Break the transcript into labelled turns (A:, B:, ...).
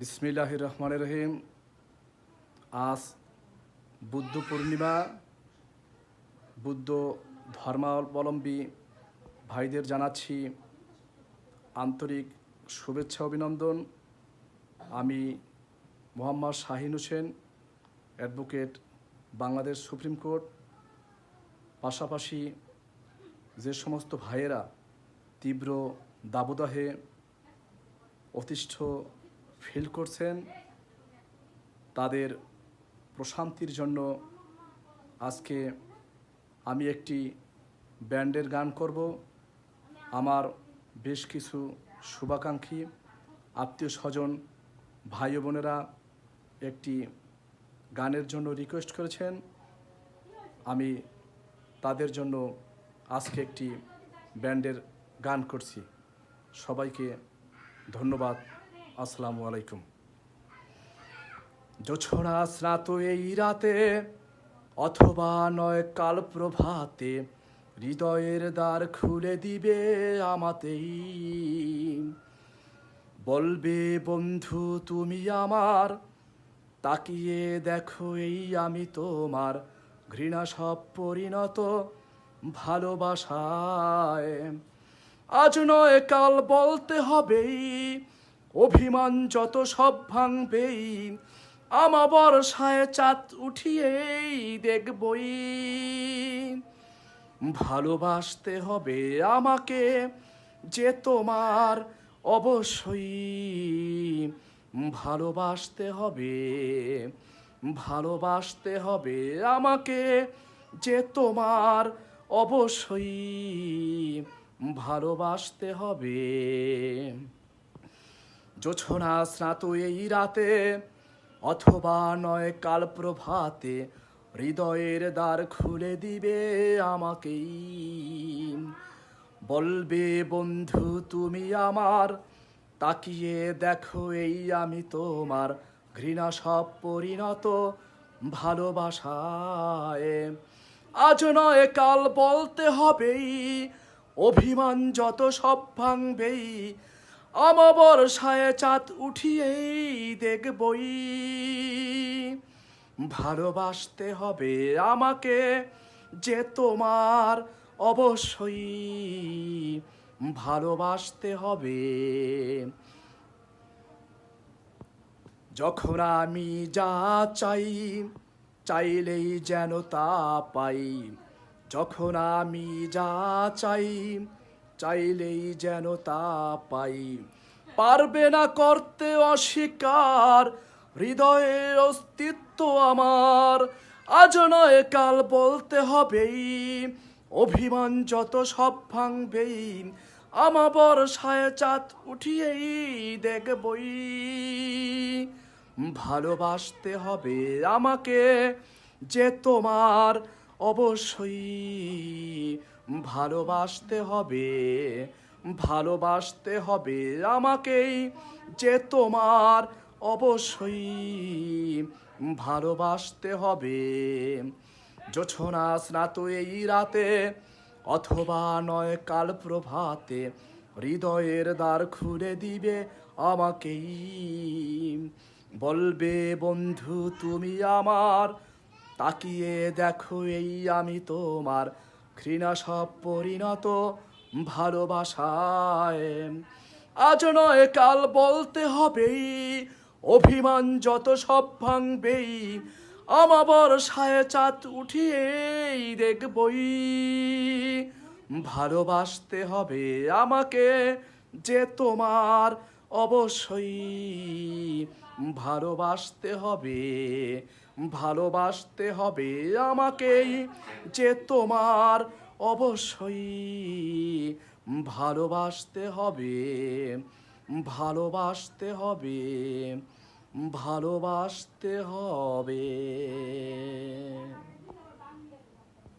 A: বিসমিল্লাহ রহমান রহিম আজ বুদ্ধ পূর্ণিমা, বুদ্ধ ধর্মাবলম্বী ভাইদের জানাচ্ছি আন্তরিক শুভেচ্ছা, অভিনন্দন। আমি Mohammad Shahin Hossain, advocate Bangladesh supreme court. পাশাপাশি যে সমস্ত ভাইয়েরা তীব্র দাবদাহে অতিষ্ঠ ফিল করছেন, তাদের প্রশান্তির জন্য আজকে আমি একটি ব্যান্ডের গান করব। আমার বেশ কিছু শুভাকাঙ্ক্ষী, আত্মীয় স্বজন, ভাই বোনেরা একটি গানের জন্য রিকোয়েস্ট করেছেন। আমি তাদের জন্য আজকে একটি ব্যান্ডের গান করছি। সবাইকে ধন্যবাদ। আসসালামু আলাইকুম। জোছনা স্নাত এই রাতে অথবা নয় কাল প্রভাতে হৃদয়ের দ্বার খুলে দিবে আমাতেই। বলবে, বন্ধু, তুমি আমার, তাকিয়ে দেখো এই আমি তোমার ঘৃণা সব পরিণত ভালোবাসায়। আজ নয় কাল বলতে হবেই অভিমান যত সব ভাঙবেই আমা বর্ষায় চাঁদ উঠিয়েই দেখবই। ভালোবাসতে হবে আমাকে যে তোমার অবশ্যই। ভালোবাসতে হবে ভালোবাসতে হবে আমাকে যে তোমার অবশ্যই। ভালোবাসতে হবে। জোছনা স্নাত এই রাতে অথবা নয় কাল প্রভাতে হৃদয়ের দ্বার খুলে দিবে আমাকেই বলবে বন্ধু তুমি আমার তাকিয়ে দেখো এই আমি তোমার ঘৃণা সব পরিণত ভালোবাসায় আজ নয় কাল বলতে হবেই অভিমান যত সব ভাঙবেই আমাবর্ষায় চাঁদ উঠিয়েই দেখবই। ভালোবাসতে হবে আমাকে যে তোমার অবশ্যই। ভালোবাসতে হবে। যখন আমি যা চাই, চাইলেই যেন তা পাই। যখন আমি যা চাই চাইলেই যেন তা পাই। পারবে না করতে অস্বীকার, হৃদয়ে অস্তিত্ব আমার। আজ নয় কাল বলতে হবেই, অভিমান যত সব ভাঙবেই। আমা বর্ষায় চাঁদ উঠিয়েই দেখবই। ভালোবাসতে হবে আমাকে যে তোমার অবশ্যই। ভালোবাসতে হবে ভালোবাসতে হবে আমাকেই যে তোমার অবশ্যই। ভালোবাসতে হবে, জোছনা স্নাত এই রাতে অথবা নয় কাল প্রভাতে হৃদয়ের দ্বার খুলে দিবে আমাকেই। বলবে, বন্ধু, তুমি আমার, তাকিয়ে দেখো এই আমি তোমার ঘৃণা সব পরিণত ভালোবাসায়। আজ নয়, কাল বলতে হবেই, অভিমান যত সব ভাঙবেই আমা বর্ষায় চাঁদ উঠিয়েই দেখবই। ভালোবাসতে হবে আমাকে যে তোমার অবশ্যই, ভালোবাসতে হবে ভালোবাসতে হবে আমাকেই যে তোমার অবশ্যই ভালোবাসতে হবে ভালোবাসতে হবে ভালোবাসতে হবে।